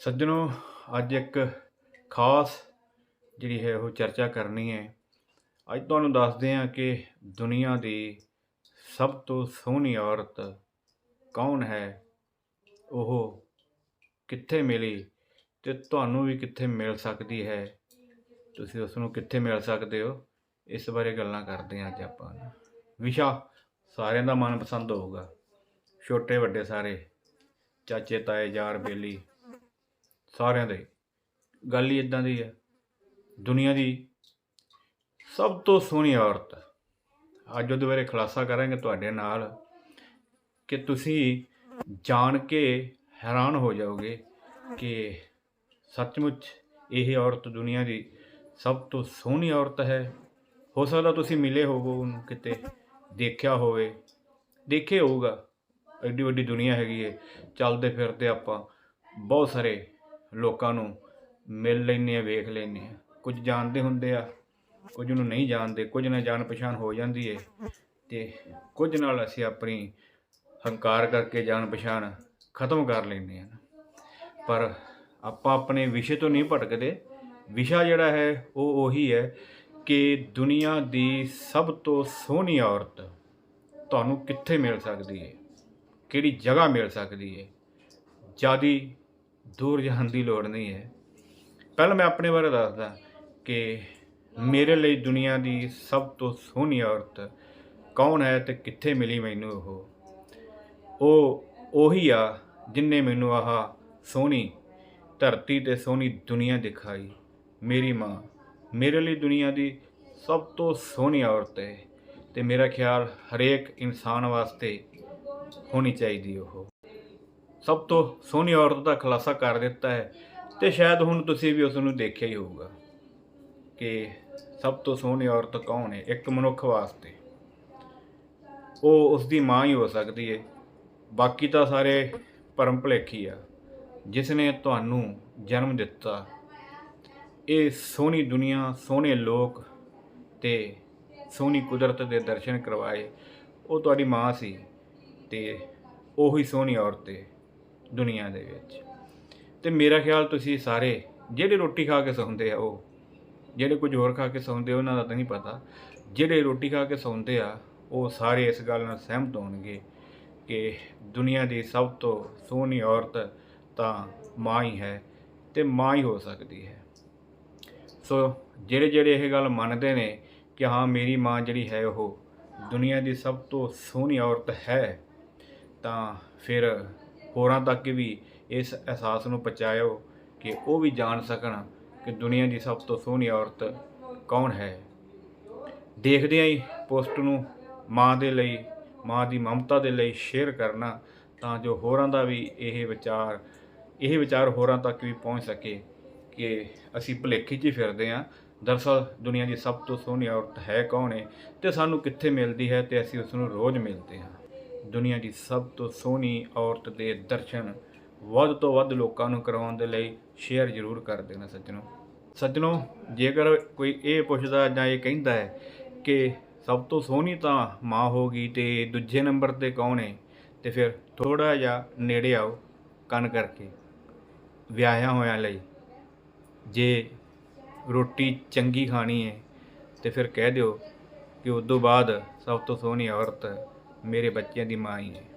ਸੱਜਣੋ, ਅੱਜ ਇੱਕ ਖਾਸ ਜਿਹੜੀ ਹੈ ਉਹ ਚਰਚਾ ਕਰਨੀ ਹੈ। ਅੱਜ ਤੁਹਾਨੂੰ ਦੱਸਦੇ ਹਾਂ ਕਿ ਦੁਨੀਆ ਦੀ ਸਭ ਤੋਂ ਸੋਹਣੀ ਔਰਤ ਕੌਣ ਹੈ, ਉਹ ਕਿੱਥੇ ਮਿਲੀ ਤੇ ਤੁਹਾਨੂੰ ਵੀ ਕਿੱਥੇ ਮਿਲ ਸਕਦੀ ਹੈ। ਤੁਸੀਂ ਉਸ ਨੂੰ ਕਿੱਥੇ ਮਿਲ ਸਕਦੇ ਹੋ, ਇਸ ਬਾਰੇ ਗੱਲਾਂ ਕਰਦੇ ਹਾਂ ਅੱਜ ਆਪਾਂ। ਵਿਸ਼ਾ, ਸਾਰਿਆਂ ਦਾ ਮਨਪਸੰਦ ਹੋਊਗਾ। ਛੋਟੇ ਵੱਡੇ ਸਾਰੇ ਚਾਚੇ ਤਾਏ ਯਾਰ ਬੇਲੀ ਸਾਰਿਆਂ ਦੇ ਗੱਲ ਹੀ ਇਦਾਂ ਦੀ ਹੈ। ਦੁਨੀਆ ਦੀ ਸਭ ਤੋਂ ਸੋਹਣੀ ਔਰਤ ਅੱਜ ਉਹਦੇ ਬਾਰੇ ਖੁਲਾਸਾ ਕਰਾਂਗੇ ਤੁਹਾਡੇ ਨਾਲ ਕਿ ਤੁਸੀਂ ਜਾਣ ਕੇ ਹੈਰਾਨ ਹੋ ਜਾਓਗੇ ਕਿ ਸੱਚਮੁੱਚ ਇਹ ਔਰਤ ਦੁਨੀਆ ਦੀ ਸਭ ਤੋਂ ਸੋਹਣੀ ਔਰਤ ਹੈ। ਹੋ ਸਕਦਾ ਤੁਸੀਂ ਮਿਲੇ ਹੋਵੋ ਉਹਨੂੰ ਕਿਤੇ, ਦੇਖਿਆ ਹੋਵੇ। ਦੇਖੇ ਹੋਊਗਾ। ਐਡੀ ਵੱਡੀ ਦੁਨੀਆ ਹੈਗੀ ਏ। ਚੱਲਦੇ ਫਿਰਦੇ ਆਪਾਂ ਬਹੁਤ ਸਾਰੇ ਲੋਕਾਂ ਨੂੰ ਮਿਲ ਲੈਂਦੇ ਆ, ਵੇਖ ਲੈਂਦੇ ਆ। ਕੁਝ ਜਾਣਦੇ ਹੁੰਦੇ ਆ, ਕੁਝ ਨੂੰ ਨਹੀਂ ਜਾਣਦੇ, ਕੁਝ ਨਾਲ ਜਾਣ ਪਛਾਣ ਹੋ ਜਾਂਦੀ ਏ ਤੇ ਕੁਝ ਨਾਲ ਅਸੀਂ ਆਪਣੀ ਹੰਕਾਰ ਕਰਕੇ ਜਾਣ ਪਛਾਣ ਖਤਮ ਕਰ ਲੈਂਦੇ ਆ। ਪਰ ਆਪਾਂ ਆਪਣੇ ਵਿਸ਼ੇ ਤੋਂ ਨਹੀਂ ਭਟਕਦੇ। ਵਿਸ਼ਾ ਜਿਹੜਾ ਹੈ, ਉਹ ਉਹੀ ਹੈ ਕਿ ਦੁਨੀਆ ਦੀ ਸਭ ਤੋਂ ਸੋਹਣੀ ਔਰਤ ਤੁਹਾਨੂੰ ਕਿੱਥੇ ਮਿਲ ਸਕਦੀ ਹੈ ਕਿਹੜੀ ਜਗ੍ਹਾ ਮਿਲ ਸਕਦੀ ਹੈ ਜਿਆਦੀ ਦੂਰ ਜਾਣ ਦੀ ਲੋੜ ਨਹੀਂ ਹੈ। ਪਹਿਲਾਂ ਮੈਂ ਆਪਣੇ ਬਾਰੇ ਦੱਸਦਾ ਕਿ ਮੇਰੇ ਲਈ ਦੁਨੀਆ ਦੀ ਸਭ ਤੋਂ ਸੋਹਣੀ ਔਰਤ ਕੌਣ ਹੈ ਤੇ ਕਿੱਥੇ ਮਿਲੀ ਮੈਨੂੰ ਉਹ? ਉਹ ਉਹੀ ਆ ਜਿਨਨੇ ਮੈਨੂੰ ਆਹ ਸੋਹਣੀ ਧਰਤੀ ਤੇ ਸੋਹਣੀ ਦੁਨੀਆ ਦਿਖਾਈ। ਮੇਰੀ ਮਾਂ, ਮੇਰੇ ਲਈ ਦੁਨੀਆ ਦੀ ਸਭ ਤੋਂ ਸੋਹਣੀ ਔਰਤ ਹੈ ਤੇ ਮੇਰਾ ਖਿਆਲ ਹਰੇਕ ਇਨਸਾਨ ਵਾਸਤੇ ਹੋਣੀ ਚਾਹੀਦੀ ਉਹ। ਸਭ ਤੋਂ ਸੋਹਣੀ ਔਰਤ ਦਾ ਖੁਲਾਸਾ ਕਰ ਦਿੱਤਾ ਹੈ ਤੇ ਸ਼ਾਇਦ ਹੁਣ ਤੁਸੀਂ ਵੀ ਉਸ ਨੂੰ ਦੇਖਿਆ ਹੀ ਹੋਊਗਾ ਕਿ ਸਭ ਤੋਂ ਸੋਹਣੀ ਔਰਤ ਕੌਣ ਹੈ ਇੱਕ ਮਨੁੱਖ ਵਾਸਤੇ। ਉਹ ਉਸ ਦੀ ਮਾਂ ਹੀ ਹੋ ਸਕਦੀ ਹੈ। ਬਾਕੀ ਤਾਂ ਸਾਰੇ ਪਰਮ ਭੁਲੇਖੀ ਆ ਜਿਸ ਨੇ ਤੁਹਾਨੂੰ ਜਨਮ ਦਿੱਤਾ। ਇਹ ਸੋਹਣੀ ਦੁਨੀਆ, ਸੋਹਣੇ ਲੋਕ ਤੇ ਸੋਹਣੀ ਕੁਦਰਤ ਦੇ ਦਰਸ਼ਨ ਕਰਵਾਏ। ਉਹ ਤੁਹਾਡੀ ਮਾਂ ਸੀ ਤੇ ਉਹੀ ਸੋਹਣੀ ਔਰਤ ਹੈ। ਦੁਨੀਆ ਦੇ ਵਿੱਚ। ਤੇ ਮੇਰਾ ਖਿਆਲ ਤੁਸੀਂ ਸਾਰੇ ਜਿਹੜੇ ਰੋਟੀ ਖਾ ਕੇ ਸੌਂਦੇ ਆ ਉਹ, ਜਿਹੜੇ ਕੁਝ ਹੋਰ ਖਾ ਕੇ ਸੌਂਦੇ ਉਹਨਾਂ ਦਾ ਤਾਂ ਨਹੀਂ ਪਤਾ। ਜਿਹੜੇ ਰੋਟੀ ਖਾ ਕੇ ਸੌਂਦੇ ਆ, ਉਹ ਸਾਰੇ ਇਸ ਗੱਲ ਨਾਲ ਸਹਿਮਤ ਹੋਣਗੇ ਕਿ ਦੁਨੀਆ ਦੀ ਸਭ ਤੋਂ ਸੋਹਣੀ ਔਰਤ ਤਾਂ ਮਾਂ ਹੀ ਹੈ ਤੇ ਮਾਂ ਹੀ ਹੋ ਸਕਦੀ ਹੈ। ਸੋ ਜਿਹੜੇ ਜਿਹੜੇ ਇਹ ਗੱਲ ਮੰਨਦੇ ਨੇ ਕਿ ਹਾਂ, ਮੇਰੀ ਮਾਂ ਜਿਹੜੀ ਹੈ ਉਹ ਦੁਨੀਆ ਦੀ ਸਭ ਤੋਂ ਸੋਹਣੀ ਔਰਤ ਹੈ, ਤਾਂ ਫਿਰ ਹੋਰਾਂ ਤੱਕ ਵੀ ਇਸ ਅਹਿਸਾਸ ਨੂੰ ਪਹੁੰਚਾਇਓ ਕਿ ਉਹ ਵੀ ਜਾਣ ਸਕਣ ਕਿ ਦੁਨੀਆ ਦੀ ਸਭ ਤੋਂ ਸੋਹਣੀ ਔਰਤ ਕੌਣ ਹੈ। ਦੇਖਦੇ ਆਂ ਹੀ ਪੋਸਟ ਨੂੰ ਮਾਂ ਦੇ ਲਈ, ਮਾਂ ਦੀ ਮਮਤਾ ਦੇ ਲਈ ਸ਼ੇਅਰ ਕਰਨਾ ਤਾਂ ਜੋ ਹੋਰਾਂ ਦਾ ਵੀ ਇਹ ਵਿਚਾਰ ਇਹ ਵਿਚਾਰ ਹੋਰਾਂ ਤੱਕ ਵੀ ਪਹੁੰਚ ਸਕੇ ਕਿ ਅਸੀਂ ਭੁਲੇਖੇ 'ਚ ਹੀ ਫਿਰਦੇ ਆਂ ਦਰਅਸਲ ਦੁਨੀਆ ਦੀ ਸਭ ਤੋਂ ਸੋਹਣੀ ਔਰਤ ਹੈ ਕੌਣ ਹੈ ਤੇ ਸਾਨੂੰ ਕਿੱਥੇ ਮਿਲਦੀ ਹੈ ਤੇ ਅਸੀਂ ਉਸ ਨੂੰ ਰੋਜ਼ ਮਿਲਦੇ ਹਾਂ। ਦੁਨੀਆ ਦੀ ਸਭ ਤੋਂ ਸੋਹਣੀ ਔਰਤ ਦੇ ਦਰਸ਼ਨ ਵੱਧ ਤੋਂ ਵੱਧ ਲੋਕਾਂ ਨੂੰ ਕਰਵਾਉਣ ਦੇ ਲਈ ਸ਼ੇਅਰ ਜ਼ਰੂਰ ਕਰ ਦੇਣਾ ਸੱਜਣੋ। ਸੱਜਣੋ, ਜੇਕਰ ਕੋਈ ਇਹ ਪੁੱਛਦਾ ਜਾਂ ਇਹ ਕਹਿੰਦਾ ਹੈ ਕਿ ਸਭ ਤੋਂ ਸੋਹਣੀ ਤਾਂ ਮਾਂ ਹੋਗੀ ਤੇ ਦੂਜੇ ਨੰਬਰ ਤੇ ਕੌਣ ਹੈ, ਤੇ ਫਿਰ ਥੋੜਾ ਜਿਹਾ ਨੇੜੇ ਆਓ ਕੰਨ ਕਰਕੇ। ਵਿਆਹਿਆ ਹੋਇਆਂ ਲਈ ਜੇ ਰੋਟੀ ਚੰਗੀ ਖਾਣੀ ਹੈ, ਤੇ ਫਿਰ ਕਹਿ ਦਿਓ ਕਿ ਉਸ ਤੋਂ ਬਾਅਦ ਸਭ ਤੋਂ ਸੋਹਣੀ ਔਰਤ ਮੇਰੇ ਬੱਚਿਆਂ ਦੀ ਮਾਂ ਹੀ ਹੈ।